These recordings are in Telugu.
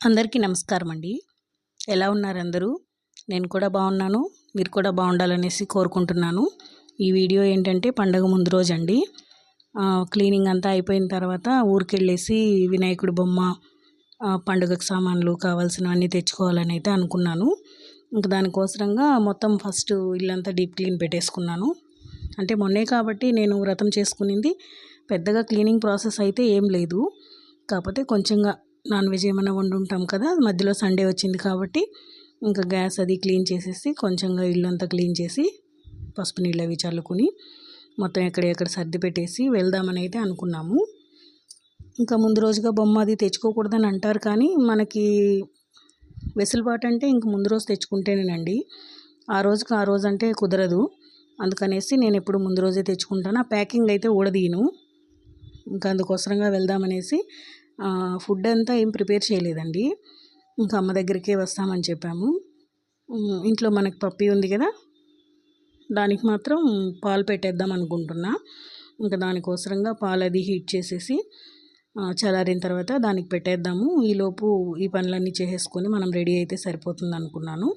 అందరికీ నమస్కారం అండి ఎలా ఉన్నారు అందరూ? నేను కూడా బాగున్నాను. మీరు కూడా బాగుండాలనేసి కోరుకుంటున్నాను. ఈ వీడియో ఏంటంటే పండగ ముందు రోజు అండి క్లీనింగ్ అంతా అయిపోయిన తర్వాత ఊరికి వెళ్ళేసి వినాయకుడి బొమ్మ పండుగకు సామాన్లు కావాల్సినవన్నీ తెచ్చుకోవాలని అయితే అనుకున్నాను. ఇంకా దానికోసరంగా మొత్తం ఫస్ట్ ఇల్లంతా డీప్ క్లీన్ పెట్టేసుకున్నాను. అంటే మొన్నే కాబట్టి నేను వ్రతం చేసుకునింది పెద్దగా క్లీనింగ్ ప్రాసెస్ అయితే ఏం లేదు. కాకపోతే కొంచెంగా నాన్ వెజ్ ఏమైనా వండుంటాం కదా మధ్యలో సండే వచ్చింది కాబట్టి ఇంకా గ్యాస్ అది క్లీన్ చేసేసి కొంచెంగా ఇల్లంతా క్లీన్ చేసి పసుపు నీళ్ళు అవి చల్లుకుని మొత్తం ఎక్కడెక్కడ సర్ది పెట్టేసి వెళ్దామని అయితే అనుకున్నాము. ఇంకా ముందు రోజుగా బొమ్మ అది తెచ్చుకోకూడదని అంటారు కానీ మనకి వెసులుబాటు అంటే ఇంక ముందు రోజు తెచ్చుకుంటేనేనండి. ఆ రోజుకి ఆ రోజు అంటే కుదరదు. అందుకనేసి నేను ఎప్పుడు ముందు రోజే తెచ్చుకుంటాను. ఆ ప్యాకింగ్ అయితే ఊడదీయను. ఇంకా అందుకోసరంగా వెళ్దామనేసి ఫుడ్ అంతా ఏం ప్రిపేర్ చేయలేదండి. ఇంకా అమ్మ దగ్గరికే వస్తామని చెప్పాము. ఇంట్లో మనకి పప్పి ఉంది కదా దానికి మాత్రం పాలు పెట్టేద్దాం అనుకుంటున్నా. ఇంకా దానికోసరంగా పాలు అది హీట్ చేసేసి చల్లారిన తర్వాత దానికి పెట్టేద్దాము. ఈలోపు ఈ పనులన్నీ చేసేసుకొని మనం రెడీ అయితే సరిపోతుంది అనుకున్నాను.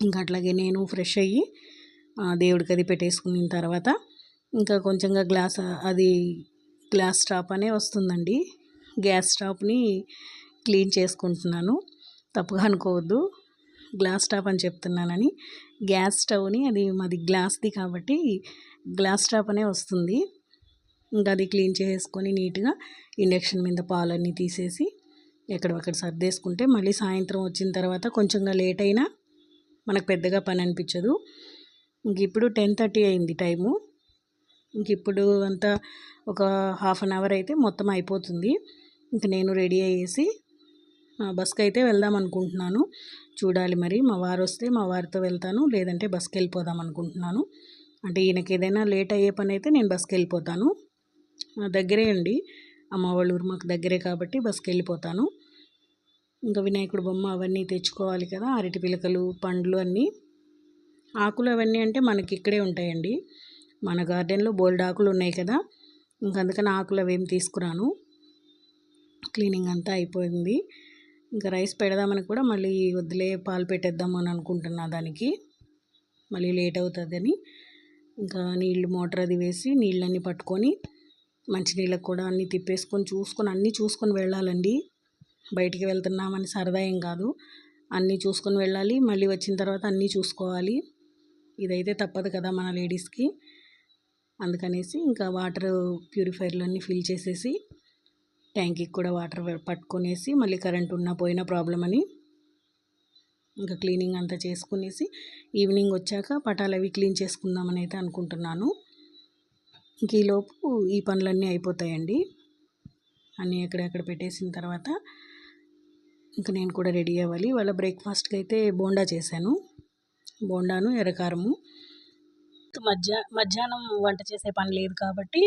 ఇంకా అట్లాగే నేను ఫ్రెష్ అయ్యి దేవుడికి అది పెట్టేసుకున్న తర్వాత ఇంకా కొంచెంగా గ్లాస్ అది గ్లాస్ టాప్ అనే వస్తుందండి. గ్యాస్ స్టాప్ని క్లీన్ చేసుకుంటున్నాను. తప్పుగా అనుకోవద్దు. గ్లాస్ స్టాప్ అని చెప్తున్నానని. గ్యాస్ స్టవ్ని అది మాది గ్లాస్ది కాబట్టి గ్లాస్ స్టాప్ అనే వస్తుంది. ఇంకా అది క్లీన్ చేసుకొని నీట్గా ఇండక్షన్ మీద పాలన్నీ తీసేసి ఎక్కడొక్కడ సర్దేసుకుంటే మళ్ళీ సాయంత్రం వచ్చిన తర్వాత కొంచెంగా లేట్ అయినా మనకు పెద్దగా పని అనిపించదు. ఇంక ఇప్పుడు టెన్ థర్టీ అయింది టైము. ఇంక ఇప్పుడు అంతా ఒక హాఫ్ అన్ అవర్ అయితే మొత్తం అయిపోతుంది. ఇంక నేను రెడీ అయ్యేసి బస్కి అయితే వెళ్దాం అనుకుంటున్నాను. చూడాలి మరి. మా వారు వస్తే మా వారితో వెళ్తాను. లేదంటే బస్కి వెళ్ళిపోదాం అనుకుంటున్నాను. అంటే ఈయనకి ఏదైనా లేట్ అయ్యే పని అయితే నేను బస్కి వెళ్ళిపోతాను దగ్గరే అండి. అమ్మ వాళ్ళ ఊరు మాకు దగ్గరే కాబట్టి బస్కి వెళ్ళిపోతాను ఇంకా వినాయకుడు బొమ్మ అవన్నీ తెచ్చుకోవాలి కదా. అరటి పిలకలు పండ్లు అన్నీ. ఆకులు అవన్నీ అంటే మనకి ఇక్కడే ఉంటాయండి. మన గార్డెన్లో బోల్డ్ ఆకులు ఉన్నాయి కదా. ఇంకందుకని ఆకులు అవేమి తీసుకురాను. క్లీనింగ్ అంతా అయిపోయింది. ఇంకా రైస్ పెడదామని కూడా మళ్ళీ వద్దులే పాలు పెట్టేద్దాము అని అనుకుంటున్నా దానికి. మళ్ళీ లేట్ అవుతుందని. ఇంకా నీళ్ళు మోటార్ అది వేసి నీళ్ళన్నీ పట్టుకొని మంచినీళ్ళకి కూడా అన్నీ తిప్పేసుకొని చూసుకొని అన్నీ చూసుకొని వెళ్ళాలండి. బయటికి వెళ్తున్నామని సరదా ఏం కాదు. అన్నీ చూసుకొని వెళ్ళాలి మళ్ళీ వచ్చిన తర్వాత అన్నీ చూసుకోవాలి. ఇదైతే తప్పదు కదా మన లేడీస్కి. అందుకనేసి ఇంకా వాటర్ ప్యూరిఫైర్లన్నీ ఫిల్ చేసేసి ట్యాంకీకి కూడా వాటర్ పట్టుకునేసి మళ్ళీ కరెంట్ ఉన్నా పోయినా ప్రాబ్లం అని ఇంకా క్లీనింగ్ అంతా చేసుకునేసి ఈవినింగ్ వచ్చాక పటాలు అవి క్లీన్ చేసుకుందామని అయితే అనుకుంటున్నాను. ఇంక ఈలోపు ఈ పనులన్నీ అయిపోతాయండి. అన్నీ ఎక్కడెక్కడ పెట్టేసిన తర్వాత ఇంకా నేను కూడా రెడీ అవ్వాలి. వాళ్ళ బ్రేక్ఫాస్ట్కి అయితే బోండా చేశాను. బోండాను ఎర్రకారము. మధ్యా మధ్యాహ్నం వంట చేసే పని లేదు కాబట్టి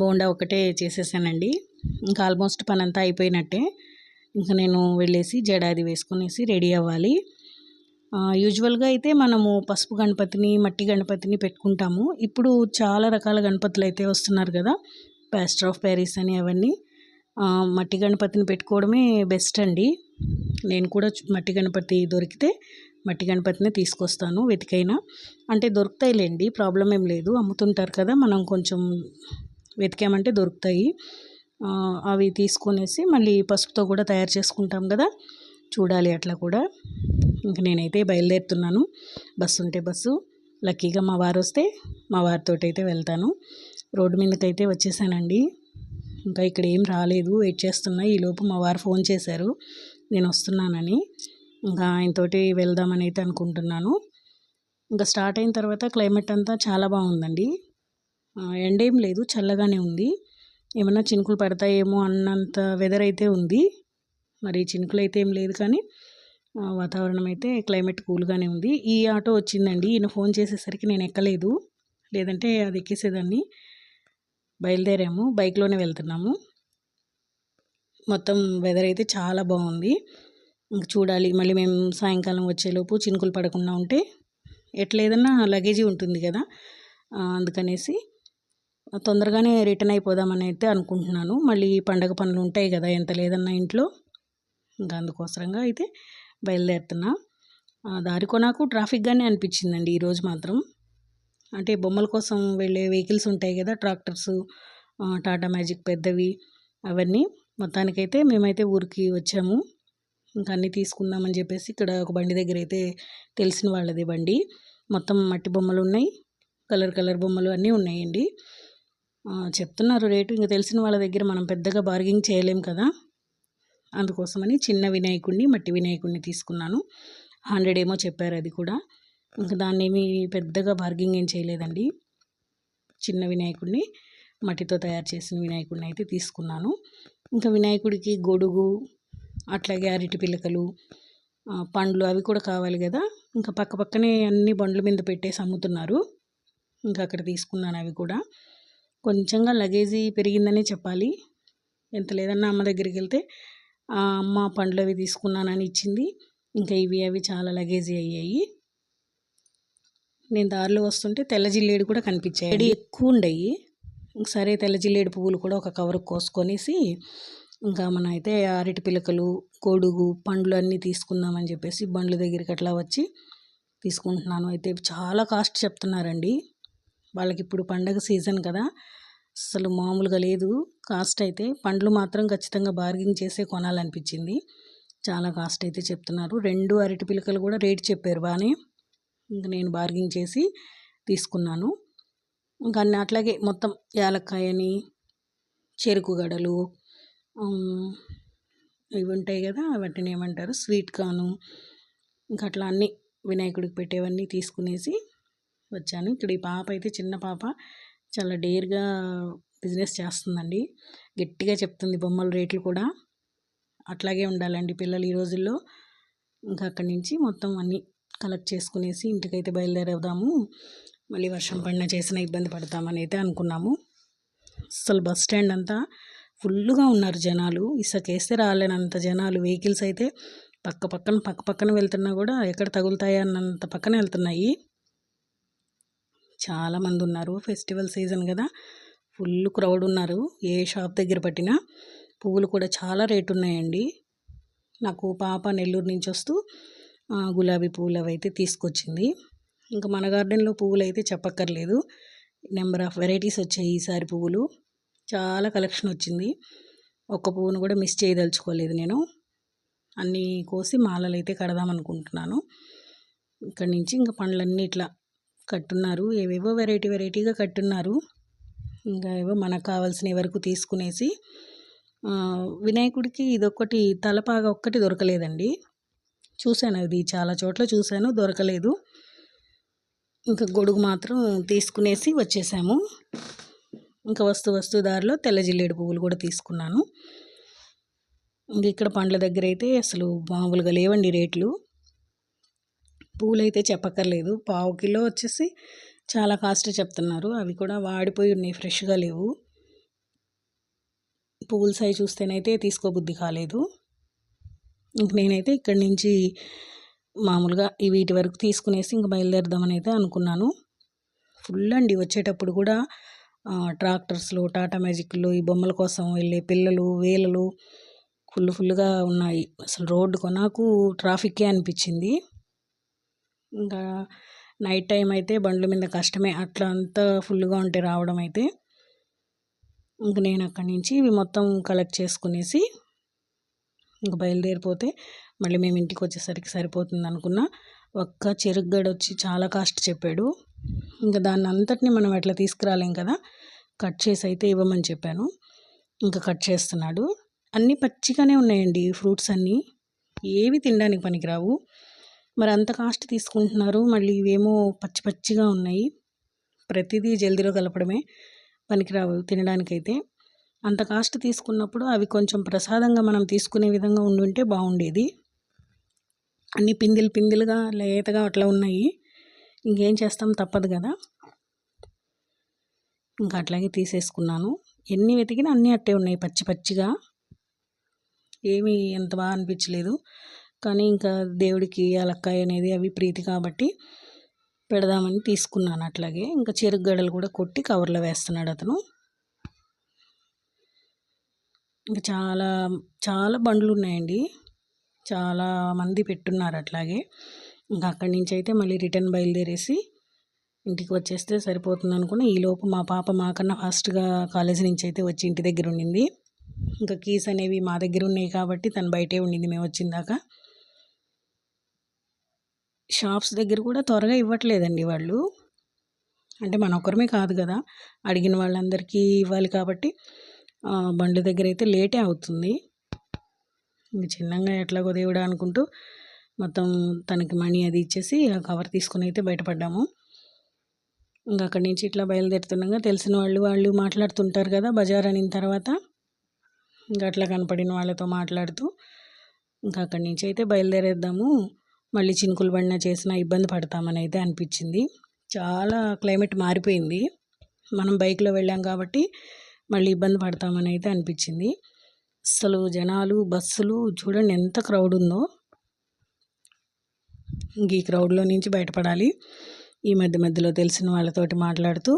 బోండా ఒకటే చేసేసానండి. ఇంకా ఆల్మోస్ట్ పని అంతా అయిపోయినట్టే. ఇంకా నేను వెళ్ళేసి జడాది వేసుకునేసి రెడీ అవ్వాలి. యూజువల్గా అయితే మనము పసుపు గణపతిని మట్టి గణపతిని పెట్టుకుంటాము. ఇప్పుడు చాలా రకాల గణపతులు అయితే వస్తున్నారు కదా ప్యాస్టర్ ఆఫ్ ప్యారిస్ అని అవన్నీ. మట్టి గణపతిని పెట్టుకోవడమే బెస్ట్ అండి. నేను కూడా మట్టి గణపతి దొరికితే మట్టి గణపతిని తీసుకొస్తాను వెతికైనా. అంటే దొరుకుతాయిలేండి ప్రాబ్లం ఏం లేదు. అమ్ముతుంటారు కదా మనం కొంచెం వెతికామంటే దొరుకుతాయి. అవి తీసుకునేసి మళ్ళీ పసుపుతో కూడా తయారు చేసుకుంటాం కదా. చూడాలి అట్లా కూడా. ఇంక నేనైతే బయలుదేరుతున్నాను. బస్సు ఉంటే బస్సు. లక్కీగా మా వారు వస్తే మా వారితో అయితే వెళ్తాను. రోడ్డు మీదకైతే వచ్చేసానండి. ఇంకా ఇక్కడ ఏం రాలేదు. వెయిట్ చేస్తున్నా. ఈలోపు మా వారు ఫోన్ చేశారు. నేను వస్తున్నానని. ఇంకా ఆయనతోటి వెళ్దామని అయితే అనుకుంటున్నాను. ఇంకా స్టార్ట్ అయిన తర్వాత క్లైమేట్ అంతా చాలా బాగుందండి. ఎండేం లేదు. చల్లగానే ఉంది. ఏమన్నా చినుకులు పడతాయేమో అన్నంత వెదర్ అయితే ఉంది. మరి చినుకులు అయితే ఏం లేదు కానీ వాతావరణం అయితే క్లైమేట్ కూల్గానే ఉంది. ఈ ఆటో వచ్చిందండి. ఈయన ఫోన్ చేసేసరికి నేను ఎక్కలేదు. లేదంటే అది ఎక్కేసేదాన్ని. బయలుదేరాము. బైక్లోనే వెళ్తున్నాము. మొత్తం వెదర్ అయితే చాలా బాగుంది. చూడాలి. మళ్ళీ మేము సాయంకాలం వచ్చేలోపు చినుకులు పడకుండా ఉంటే ఎట్లేదన్నా లగేజీ ఉంటుంది కదా అందుకనేసి తొందరగానే రిటర్న్ అయిపోదామని అయితే అనుకుంటున్నాను. మళ్ళీ పండగ పనులు ఉంటాయి కదా ఎంత లేదన్నా ఇంట్లో. ఇంకా అందుకోసరంగా అయితే బయలుదేరుతున్నా. దారికో నాకు ట్రాఫిక్గానే అనిపించిందండి ఈరోజు మాత్రం. అంటే బొమ్మల కోసం వెళ్ళే వెహికల్స్ ఉంటాయి కదా ట్రాక్టర్స్ టాటా మ్యాజిక్ పెద్దవి అవన్నీ. మొత్తానికైతే మేమైతే ఊరికి వచ్చాము. ఇంకా అన్నీ తీసుకుందామని చెప్పేసి ఇక్కడ ఒక బండి దగ్గర అయితే తెలిసిన వాళ్ళది బండి. మొత్తం మట్టి బొమ్మలు ఉన్నాయి కలర్ కలర్ బొమ్మలు అన్నీ ఉన్నాయండి. చెప్తున్నారు రేటు. ఇంకా తెలిసిన వాళ్ళ దగ్గర మనం పెద్దగా బార్గింగ్ చేయలేం కదా. అందుకోసమని చిన్న వినాయకుడిని మట్టి వినాయకుడిని తీసుకున్నాను. హండ్రెడ్ ఏమో చెప్పారు అది కూడా. ఇంకా దాన్ని ఏమి పెద్దగా బార్గింగ్ ఏం చేయలేదండి. చిన్న వినాయకుడిని మట్టితో తయారు చేసిన వినాయకుడిని అయితే తీసుకున్నాను. ఇంకా వినాయకుడికి గొడుగు అట్లాగే అరటి పిలకలు పండ్లు అవి కూడా కావాలి కదా. ఇంకా పక్క పక్కనే అన్ని బండ్ల మీద పెట్టేసి అమ్ముతున్నారు. ఇంకా అక్కడ తీసుకున్నాను అవి కూడా. కొంచెంగా లగేజీ పెరిగిందనే చెప్పాలి. ఎంత లేదన్నా అమ్మ దగ్గరికి వెళ్తే అమ్మ పండ్లు అవి తీసుకున్నానని ఇచ్చింది. ఇంకా ఇవి అవి చాలా లగేజీ అయ్యాయి. నేను దారిలో వస్తుంటే తెల్ల జిల్లేడు కూడా కనిపించాయి. ఎక్కువ ఉండయి. సరే తెల్ల జిల్లేడు పువ్వులు కూడా ఒక కవర్ కోసుకొనేసి ఇంకా మన అయితే అరటి పిలకలు కొడుగు పండ్లు అన్నీ తీసుకుందామని చెప్పేసి బండ్ల దగ్గరికి అట్లా వచ్చి తీసుకుంటున్నాను. అయితే చాలా కాస్ట్ చెప్తున్నారండి. వాళ్ళకి ఇప్పుడు పండగ సీజన్ కదా. అసలు మామూలుగా లేదు. కాస్ట్ అయితే పండ్లు మాత్రం ఖచ్చితంగా బార్గింగ్ చేసే కొనాలనిపించింది. చాలా కాస్ట్ అయితే చెప్తున్నారు. రెండు అరటి పిలకలు కూడా రేట్ చెప్పారు బాగానే ఇంక నేను బార్గింగ్ చేసి తీసుకున్నాను. ఇంకా అన్ని అట్లాగే మొత్తం యాలక్కాయని చెరుకు గడలు ఇవి ఉంటాయి కదా వాటిని ఏమంటారు? స్వీట్ కాను ఇంకా అట్లా అన్నీ వినాయకుడికి పెట్టేవన్నీ తీసుకునేసి వచ్చాను ఇక్కడ ఈ పాప అయితే చిన్న పాప. చాలా డేర్గా బిజినెస్ చేస్తుందండి. గట్టిగా చెప్తుంది బొమ్మల రేట్లు కూడా. అట్లాగే ఉండాలండి పిల్లలు ఈ రోజుల్లో. ఇంకా అక్కడి నుంచి మొత్తం అన్నీ కలెక్ట్ చేసుకునేసి ఇంటికైతే బయలుదేరేద్దాము మళ్ళీ వర్షం పడిన చేసిన ఇబ్బంది పడతామని అయితే అనుకున్నాము. అసలు బస్ స్టాండ్ అంతా ఫుల్గా ఉన్నారు జనాలు. ఇసుకేస్తే రాలేనంత జనాలు. వెహికల్స్ అయితే పక్క పక్కన పక్క పక్కన వెళ్తున్నా కూడా ఎక్కడ తగులుతాయన్నంత పక్కన వెళ్తున్నాయి. చాలామంది ఉన్నారు. ఫెస్టివల్ సీజన్ కదా. ఫుల్ క్రౌడ్ ఉన్నారు. ఏ షాప్ దగ్గర పట్టినా పువ్వులు కూడా చాలా రేటు ఉన్నాయండి. నాకు పాప నెల్లూరు నుంచి వస్తూ గులాబీ పువ్వులు అవి అయితే తీసుకొచ్చింది. ఇంకా మన గార్డెన్లో పువ్వులు అయితే చెప్పక్కర్లేదు. నెంబర్ ఆఫ్ వెరైటీస్ వచ్చాయి ఈసారి పువ్వులు. చాలా కలెక్షన్ వచ్చింది. ఒక్క పువ్వును కూడా మిస్ చేయదలుచుకోలేదు నేను. అన్నీ కోసి మాలలు అయితే కడదాం అనుకుంటున్నాను ఇక్కడి నుంచి ఇంకా పండ్లన్నీ ఇట్లా కట్టున్నారు. ఏవేవో వెరైటీ వెరైటీగా కట్టున్నారు. ఇంకా ఏవో మనకు కావాల్సిన వరకు తీసుకునేసి వినాయకుడికి ఇదొక్కటి తలపాగా ఒక్కటి దొరకలేదండి. చూశాను అది చాలా చోట్ల చూశాను దొరకలేదు. ఇంకా గొడుగు మాత్రం తీసుకునేసి వచ్చేసాము. ఇంకా వస్తు వస్తు దారిలో తెల్ల జిల్లేడు పువ్వులు కూడా తీసుకున్నాను. ఇంక ఇక్కడ పండ్ల దగ్గర అయితే అసలు మామూలుగా లేవండి రేట్లు. పూలు అయితే చెప్పక్కర్లేదు. పావు కిలో వచ్చేసి చాలా కాస్ట్ చెప్తున్నారు. అవి కూడా వాడిపోయి ఉన్నాయి ఫ్రెష్గా లేవు. పువ్వుల సై చూస్తేనైతే తీసుకోబుద్ధి కాలేదు. ఇంక నేనైతే ఇక్కడి నుంచి మామూలుగా వీటి వరకు తీసుకునేసి ఇంక బయలుదేరదామని అయితే అనుకున్నాను. ఫుల్ అండి వచ్చేటప్పుడు కూడా ట్రాక్టర్స్లో టాటా మ్యాజిక్లో ఈ బొమ్మల కోసం వెళ్ళే పిల్లలు వేలలు ఫుల్ ఫుల్గా ఉన్నాయి. అసలు రోడ్డు కొనాకు ట్రాఫిక్కే అనిపించింది. ఇంకా నైట్ టైం అయితే బండ్ల మీద కష్టమే. అట్లా అంతా ఫుల్గా ఉంటే రావడం అయితే ఇంక నేను అక్కడి నుంచి ఇవి మొత్తం కలెక్ట్ చేసుకునేసి ఇంక బయలుదేరిపోతే మళ్ళీ మేము ఇంటికి వచ్చేసరికి సరిపోతుంది అనుకున్న. ఒక్క చెరుగ్గడ వచ్చి చాలా కాస్ట్ చెప్పాడు. ఇంకా దాన్ని అంతటిని మనం ఎట్లా తీసుకురాలేం కదా కట్ చేసి అయితే ఇవ్వమని చెప్పాను. ఇంకా కట్ చేస్తున్నాడు. అన్నీ పచ్చిగానే ఉన్నాయండి ఫ్రూట్స్ అన్నీ. ఏవి తినడానికి పనికిరావు. మరి అంత కాస్ట్ తీసుకుంటున్నారు. మళ్ళీ ఇవేమో పచ్చి పచ్చిగా ఉన్నాయి. ప్రతిదీ జల్దీలో కలపడమే పనికిరావు తినడానికైతే. అంత కాస్ట్ తీసుకున్నప్పుడు అవి కొంచెం ప్రసాదంగా మనం తీసుకునే విధంగా ఉండుంటే బాగుండేది. అన్ని పిందిలు పిందిలుగా లేతగా అట్లా ఉన్నాయి. ఇంకేం చేస్తాం తప్పదు కదా. ఇంకా అట్లాగే తీసేసుకున్నాను. ఎన్ని వెతికినా అన్నీ అట్టే ఉన్నాయి పచ్చి పచ్చిగా. ఏమీ ఎంత బాగా అనిపించలేదు. కానీ ఇంకా దేవుడికి అలక్కాయ అనేది అవి ప్రీతి కాబట్టి పెడదామని తీసుకున్నాను అట్లాగే. ఇంకా చెరుకు గడలు కూడా కొట్టి కవర్లో వేస్తున్నాడు అతను. ఇంకా చాలా చాలా బండ్లు ఉన్నాయండి. చాలా మంది పెట్టున్నారు అట్లాగే. ఇంకా అక్కడి నుంచి అయితే మళ్ళీ రిటర్న్ బయలుదేరేసి ఇంటికి వచ్చేస్తే సరిపోతుంది అనుకున్నా ఈలోపు మా పాప మాకన్నా ఫాస్ట్గా కాలేజీ నుంచి అయితే వచ్చి ఇంటి దగ్గర ఉండింది. ఇంకా కీస్ అనేవి మా దగ్గర ఉన్నాయి కాబట్టి తను బయటే ఉండింది. మేము వచ్చిందాక షాప్స్ దగ్గర కూడా త్వరగా ఇవ్వట్లేదండి వాళ్ళు. అంటే మన ఒక్కరమే కాదు కదా. అడిగిన వాళ్ళందరికీ ఇవ్వాలి కాబట్టి బండ్ల దగ్గర అయితే లేటే అవుతుంది. ఇంక చిన్నగా ఎట్లాగో దేవుడా అనుకుంటూ మొత్తం తనకి మనీ అది ఇచ్చేసి ఆ కవర్ తీసుకుని అయితే బయటపడ్డాము. ఇంకా అక్కడి నుంచి ఇట్లా బయలుదేరుతుండగా తెలిసిన వాళ్ళు వాళ్ళు మాట్లాడుతుంటారు కదా బజార్ అనిన తర్వాత. ఇంకా అట్లా కనపడిన వాళ్ళతో మాట్లాడుతూ ఇంకా అక్కడి నుంచి అయితే బయలుదేరేద్దాము. మళ్ళీ చినుకులు పడినా చేసినా ఇబ్బంది పడతామని అయితే అనిపించింది. చాలా క్లైమేట్ మారిపోయింది. మనం బైక్లో వెళ్ళాం కాబట్టి మళ్ళీ ఇబ్బంది పడతామని అయితే అనిపించింది. అసలు జనాలు బస్సులు చూడండి ఎంత క్రౌడ్ ఉందో. ఇంక ఈ క్రౌడ్లో నుంచి బయటపడాలి. ఈ మధ్య మధ్యలో తెలిసిన వాళ్ళతోటి మాట్లాడుతూ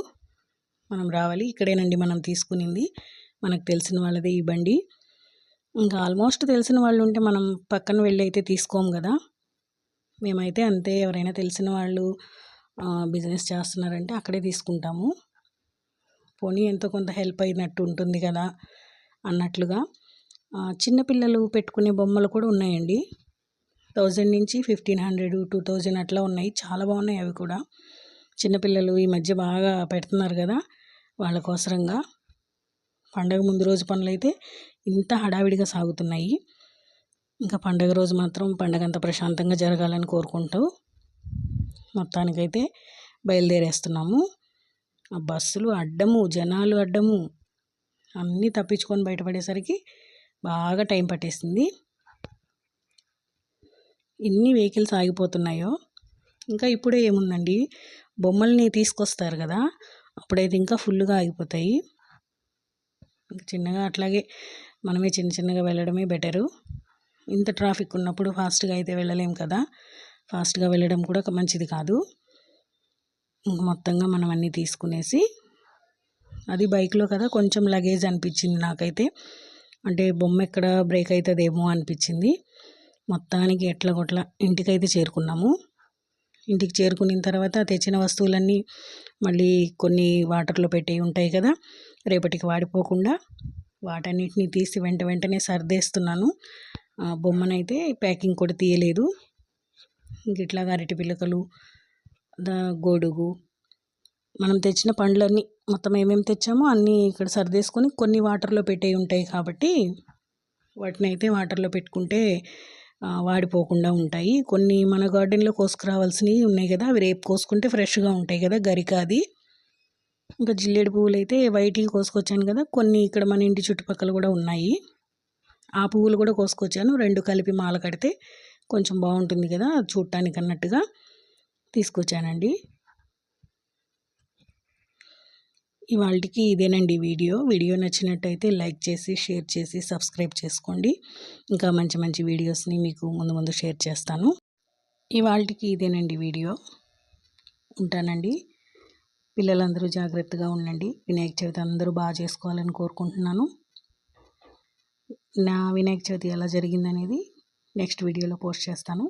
మనం రావాలి. ఇక్కడేనండి మనం తీసుకునింది. మనకు తెలిసిన వాళ్ళదే ఈ బండి. ఇంకా ఆల్మోస్ట్ తెలిసిన వాళ్ళు ఉంటే మనం పక్కన వెళ్ళి అయితే తీసుకోము కదా. మేమైతే అంతే ఎవరైనా తెలిసిన వాళ్ళు బిజినెస్ చేస్తున్నారంటే అక్కడే తీసుకుంటాము. పోనీ ఎంతో కొంత హెల్ప్ అయినట్టు ఉంటుంది కదా అన్నట్లుగా. చిన్నపిల్లలు పెట్టుకునే బొమ్మలు కూడా ఉన్నాయండి. థౌజండ్ నుంచి ఫిఫ్టీన్ హండ్రెడ్ టూ థౌజండ్ అట్లా ఉన్నాయి. చాలా బాగున్నాయి అవి కూడా. చిన్నపిల్లలు ఈ మధ్య బాగా పెడుతున్నారు కదా వాళ్ళ కోసరంగా పండగ ముందు రోజు పనులు అయితే ఇంత హడావిడిగా సాగుతున్నాయి. ఇంకా పండగ రోజు మాత్రం పండగ అంతా ప్రశాంతంగా జరగాలని కోరుకుంటూ మొత్తానికైతే బయలుదేరేస్తున్నాము. ఆ బస్సులు అడ్డము జనాలు అడ్డము అన్నీ తప్పించుకొని బయటపడేసరికి బాగా టైం పట్టేసింది. ఎన్ని వెహికల్స్ ఆగిపోతున్నాయో ఇంకా ఇప్పుడే ఏముందండి? బొమ్మల్ని తీసుకొస్తారు కదా అప్పుడైతే ఇంకా ఫుల్గా ఆగిపోతాయి. చిన్నగా అట్లాగే మనమే చిన్న చిన్నగా వెళ్ళడమే బెటరు. ఇంత ట్రాఫిక్ ఉన్నప్పుడు ఫాస్ట్గా అయితే వెళ్ళలేం కదా. ఫాస్ట్గా వెళ్ళడం కూడా మంచిది కాదు. మొత్తంగా మనం అన్నీ తీసుకునేసి అది బైక్లో కదా కొంచెం లగేజ్ అనిపించింది నాకైతే. అంటే బొమ్మ ఎక్కడ బ్రేక్ అవుతుందేమో అనిపించింది. మొత్తానికి ఎట్లా కొట్ల ఇంటికైతే చేరుకున్నాము. ఇంటికి చేరుకున్న తర్వాత తెచ్చిన వస్తువులన్నీ మళ్ళీ కొన్ని వాటర్లో పెట్టి ఉంటాయి కదా రేపటికి వాడిపోకుండా వాటన్నిటిని తీసి వెంట వెంటనే సర్దేస్తున్నాను. బొమ్మనైతే ప్యాకింగ్ కూడా తీయలేదు. ఇట్లా అరటి పిల్లకలు దా గొడుగు మనం తెచ్చిన పండ్లన్నీ మొత్తం ఏమేమి తెచ్చామో అన్నీ ఇక్కడ సర్దేసుకొని కొన్ని వాటర్లో పెట్టే ఉంటాయి కాబట్టి వాటిని అయితే వాటర్లో పెట్టుకుంటే వాడిపోకుండా ఉంటాయి. కొన్ని మన గార్డెన్లో కోసుకురావాల్సినవి ఉన్నాయి కదా అవి రేపు కోసుకుంటే ఫ్రెష్గా ఉంటాయి కదా గరిక అది ఇంకా జిల్లేడు పువ్వులు అయితే వైట్వి కోసుకొచ్చాను కదా కొన్ని ఇక్కడ మన ఇంటి చుట్టుపక్కల కూడా ఉన్నాయి. ఆ పువ్వులు కూడా కోసుకొచ్చాను. రెండు కలిపి మాల కడితే కొంచెం బాగుంటుంది కదా చూడటానికి అన్నట్టుగా తీసుకొచ్చానండి. ఇవాళకి ఇదేనండి వీడియో. వీడియో నచ్చినట్టయితే లైక్ చేసి షేర్ చేసి సబ్స్క్రైబ్ చేసుకోండి. ఇంకా మంచి మంచి వీడియోస్ని మీకు ముందు ముందు షేర్ చేస్తాను. ఇవాళకి ఇదేనండి వీడియో. ఉంటానండి. పిల్లలందరూ జాగ్రత్తగా ఉండండి. వినాయక చవితి అందరూ బాగా చేసుకోవాలని కోరుకుంటున్నాను. నా వినాయక చవితి ఎలా జరిగిందనేది నెక్స్ట్ వీడియోలో పోస్ట్ చేస్తాను.